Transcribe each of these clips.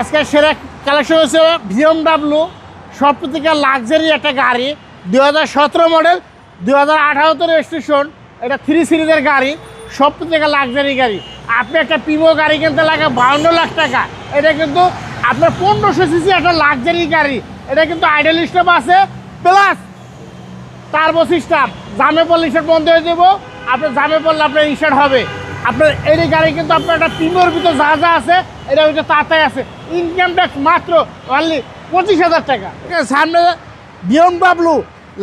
আজকে সেরা কালেকশন হচ্ছে ভিএমডাব্লিউ সব থেকে লাক্সারি একটা গাড়ি দু হাজার সতেরো মডেল দু হাজার আঠারোতে রেজিস্ট্রেশন এটা থ্রি সিরিজের গাড়ি সব থেকে লাক্সারি গাড়ি। আপনি একটা পিমো গাড়ি কিনতে লাগে বাউন্ন লাখ টাকা। এটা কিন্তু আপনার পনেরোশো সিসি একটা লাক্সারি গাড়ি। এটা কিন্তু আইডল স্টপ আছে। প্লাস টার্বো সিস্টেম জামে পড়লে স্টার্ট বন্ধ হয়ে দেবো আপনার জামে পড়লে আপনার স্টার্ট হবে। আপনার এই গাড়ি কিন্তু আপনার একটা তিনোর ভিতর যা যা আছে, এটা ভিতরে তাতাই আছে। ইনকাম ট্যাক্স মাত্র অনলি পঁচিশ হাজার টাকা। সামনে বিয়ন বাবলু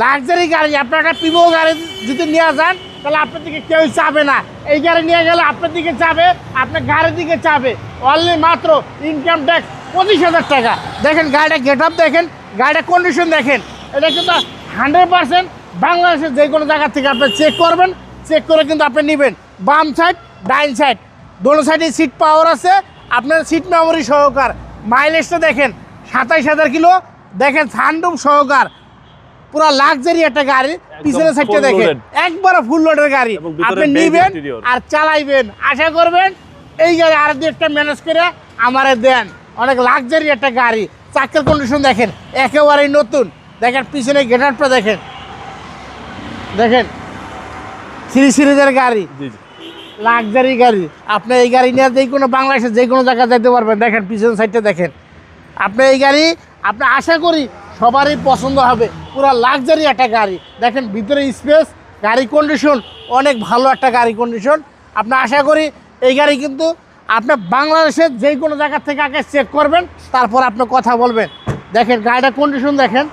লাক্সারি গাড়ি, আপনার একটা পিমো গাড়ি যদি নিয়ে যান, তাহলে আপনার দিকে কেউ চাবে না। এই গাড়ি নিয়ে গেলে আপনার দিকে চাবে, আপনার গাড়ির দিকে চাবে। অনলি মাত্র ইনকাম ট্যাক্স পঁচিশ হাজার টাকা। দেখেন, গাড়িটা গেট আপ দেখেন, গাড়িটা কন্ডিশন দেখেন। এটা কিন্তু হান্ড্রেড পার্সেন্ট বাংলাদেশের যে কোনো জায়গা থেকে আপনি চেক করবেন চেক করে কিন্তু আপনি নেবেন। বাম সাইড ডাইন সাইড। দোনো সাইডে সিট পাওয়ার আছে। আপনার সিট মেমোরি সহকার। মাইলেজটা দেখেন সাতাইশ হাজার কিলো। দেখেন সানডুম সহকার। পুরো লাক্সারি একটা গাড়ি পিছনের সাইডটা দেখেন। একবারে ফুল লোডের গাড়ি। আপনি নিবেন আর চালাইবেন। আশা করবেন এই গাড়ি আর দু একটা ম্যানেজ করে আমারে দেন। অনেক লাক্সারি একটা গাড়ি। চাকের কন্ডিশন দেখেন একেবারেই নতুন। দেখেন পিছনে গেটারটা দেখেন। দেখেন থ্রি সিরিজের গাড়ি। লাক্সারি গাড়ি। আপনি এই গাড়ি নিয়ে যে কোনো বাংলাদেশে যে কোনো জায়গায় যেতে পারবেন। দেখেন পিছনের সাইডটা দেখেন। আপনি এই গাড়ি, আপনি আশা করি সবারই পছন্দ হবে। পুরো লাক্সারি একটা গাড়ি। দেখেন, ভিতরে স্পেস গাড়ি কন্ডিশন অনেক ভালো একটা গাড়ি কন্ডিশন আপনি আশা করি এই গাড়ি কিন্তু আপনি বাংলাদেশের যে কোনো জায়গা থেকে আগে চেক করবেন, তারপর আপনি কথা বলবেন। দেখেন, গাড়িটা কন্ডিশন দেখেন।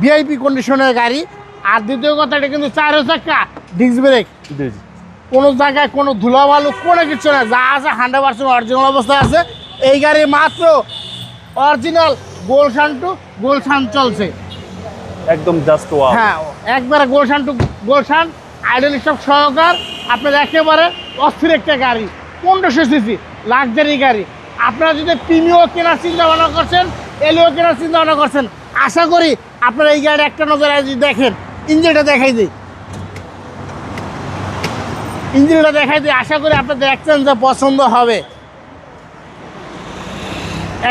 ভিআইপি কন্ডিশনের গাড়ি। আর দ্বিতীয় কথা, এটা কিন্তু চার চাকা ডিস্ক ব্রেক কোনো জায়গায় কোনো ধুলাবালু কোনো কিছু না যা আছে হান্ড্রেড পার্সেন্ট অরিজিনাল অবস্থায় আছে। এই গাড়ি মাত্র অরিজিনাল গোলশান টু গোলশান চলছে। একদম জাস্ট ওয়াও হ্যাঁ একবারে Gulshan two Gulshan idle stock সহকার আপনার একেবারে অস্থির একটা গাড়ি। পনেরোশো সিসি লাক্সারি গাড়ি। আপনারা যদি প্রিমিও কেনার চিন্তা ভাবনা করছেন এলিও কেনার চিন্তা ভাবনা করছেন আশা করি আপনারা এই গাড়ি একটা নজরে যদি দেখেন ইঞ্জিনটা দেখাই দিই। ইঞ্জিনটা দেখাই দিই আশা করি আপনাদের যে পছন্দ হবে।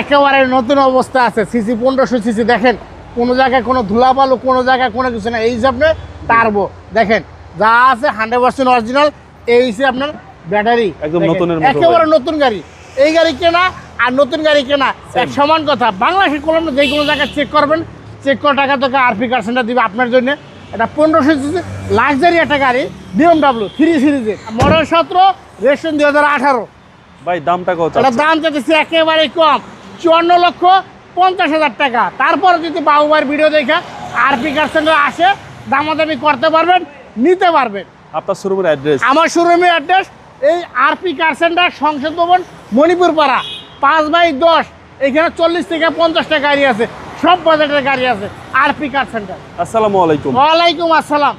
একেবারে নতুন অবস্থা আছে। সিসি পনেরোশো সিসি দেখেন কোনো জায়গায় কোনো ধুলাবালু কোনো জায়গায় কোনো কিছু না এই যে আপনি টারবো দেখেন যা আছে হান্ড্রেড পার্সেন্ট অরিজিনাল এই হচ্ছে আপনার ব্যাটারি একদম নতুনের একেবারে নতুন গাড়ি। এই গাড়ি কেনা আর নতুন গাড়ি কেনা এক সমান কথা। বাংলাদেশের কোনো যে কোনো জায়গায় চেক করবেন। চেক করা টাকা তোকে আরপি কার সেন্টার দিবে আপনার জন্য। এটা পনেরোশো সিসি লাক্সারি একটা গাড়ি বিএমডাব্লিউ থ্রি সিরিজের মডেল সতেরো রেজিস্ট্রেশন দুই হাজার আঠারো। ভাই দামটা কত এটা দাম চাইতেছি একেবারে কম চুয়ান্ন লক্ষ পঞ্চাশ হাজার টাকা। তারপরে যদি বাবুবার ভিডিও দেখে আরপি কার সেন্টার আসে দামাদামি করতে পারবেন নিতে পারবেন। আপনার শোরুমের অ্যাড্রেস আমার শোরুমের অ্যাড্রেস এই আরপি কার সেন্টার সংসদ ভবন মণিপুর পাড়া পাঁচ বাই দশ এখানে চল্লিশ থেকে পঞ্চাশটা গাড়ি আছে। সব বাজেটের গাড়ি আছে আরপি কার সেন্টার আসসালামু আলাইকুম। ওয়ালাইকুম আসসালাম।